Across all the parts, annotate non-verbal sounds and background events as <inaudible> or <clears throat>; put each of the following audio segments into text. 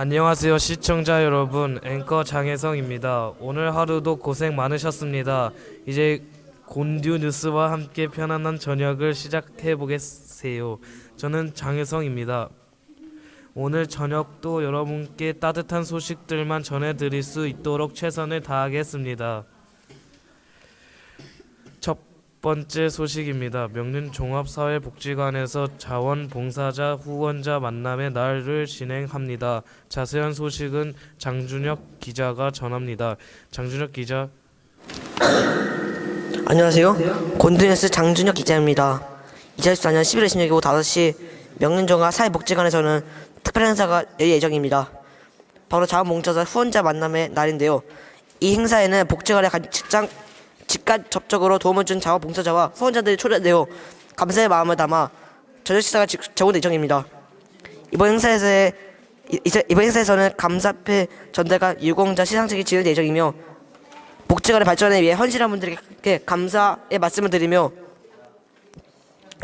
안녕하세요 시청자 여러분 앵커 장혜성입니다. 오늘 하루도 고생 많으셨습니다. 이제 곤듀 뉴스와 함께 편안한 저녁을 시작해 보겠어요. 저는 장혜성입니다. 오늘 저녁도 여러분께 따뜻한 소식들만 전해드릴 수 있도록 최선을 다하겠습니다. 첫 번째 소식입니다. 명륜 종합사회복지관에서 자원봉사자 후원자 만남의 날을 진행합니다. 자세한 소식은 장준혁 기자가 전합니다. 장준혁 기자. 안녕하세요. 곤드뉴스 장준혁 기자입니다. 2014년 11월 16일 오후 5시 명륜종합 사회복지관에서는 특별 행사가 열릴 예정입니다. 바로 자원봉사자 후원자 만남의 날인데요. 이 행사에는 복지관의 간- 직장 직간 접촉으로 도움을 준 자원봉사자와 후원자들이 초대되어 감사의 마음을 담아 저녁 식사가 지- 제공될 예정입니다. 이번 행사에서의 이번 행사에서는 감사패 전달과 유공자 시상식이 진행될 예정이며 복지관의 발전에 위해 헌신한 분들에게 감사의 말씀을 드리며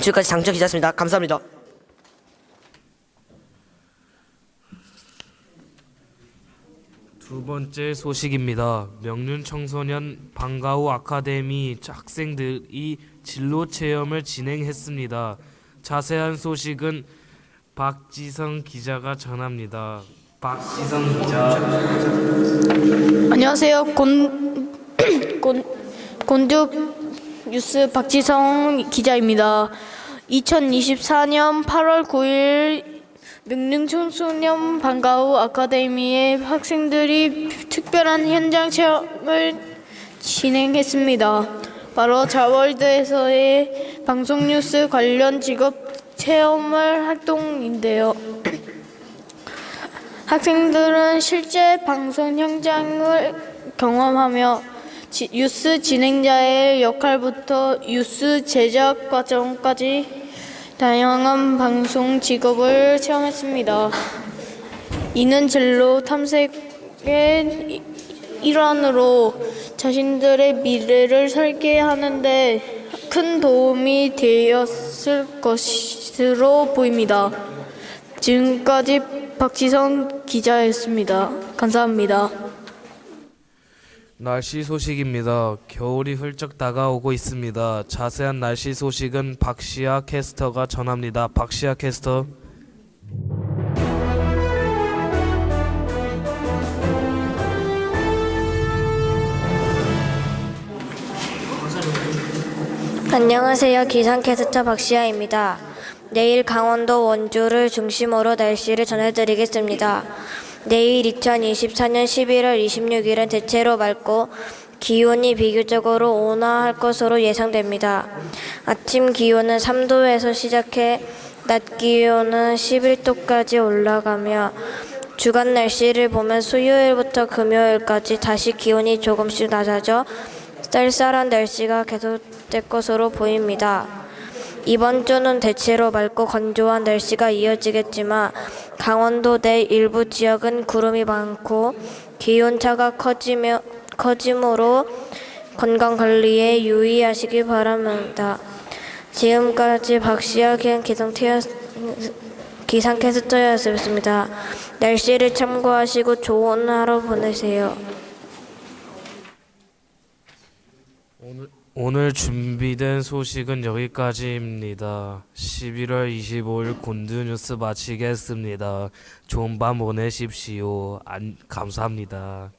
지금까지 장준 기자였습니다. 감사합니다. 두 번째 소식입니다. 명륜 청소년 방과후 아카데미 학생들이 진로 체험을 진행했습니다. 자세한 소식은 박지성 기자가 전합니다. 박지성 기자. 안녕하세요. 곤, <clears throat> 곤, 곤듀 뉴스 박지성 기자입니다. 2024년 8월 9일 명릉청소년 방과후 아카데미의 학생들이 특별한 현장 체험을 진행했습니다. 바로 자월드에서의 방송 뉴스 관련 직업 체험을 활동인데요. <clears throat> 학생들은 실제 방송 현장을 경험하며 지- 뉴스 진행자의 역할부터 뉴스 제작 과정까지 다양한 방송 직업을 체험했습니다. 이는 진로 탐색의 이- 일환으로 자신들의 미래를 설계하는데 큰 도움이 되었을 것으로 보입니다. 지금까지 박지성 기자였습니다. 감사합니다. 날씨 소식입니다. 겨울이 훌쩍 다가오고 있습니다. 자세한 날씨 소식은 박시아 캐스터가 전합니다. 박시아 캐스터. 안녕하세요. 기상캐스터 박시아입니다. 내일 강원도 원주를 중심으로 날씨를 전해드리겠습니다. 내일 2024년 11월 26일은 대체로 맑고 기온이 비교적으로 온화할 것으로 예상됩니다. 아침 기온은 3도에서 시작해 낮 기온은 11도까지 올라가며 주간 날씨를 보면 수요일부터 금요일까지 다시 기온이 조금씩 낮아져 쌀쌀한 날씨가 계속될 것으로 보입니다. 이번 주는 대체로 맑고 건조한 날씨가 이어지겠지만 강원도 내 일부 지역은 구름이 많고 기온차가 커지며 커짐으로 건강 관리에 유의하시기 바랍니다. 지금까지 박시아 기상 태어 기상 캐스터였습니다. 날씨를 참고하시고 좋은 하루 보내세요. 오늘 오늘 준비된 소식은 여기까지입니다. 11월 25일 곤드 뉴스 마치겠습니다. 좋은 밤 보내십시오. 안, 감사합니다.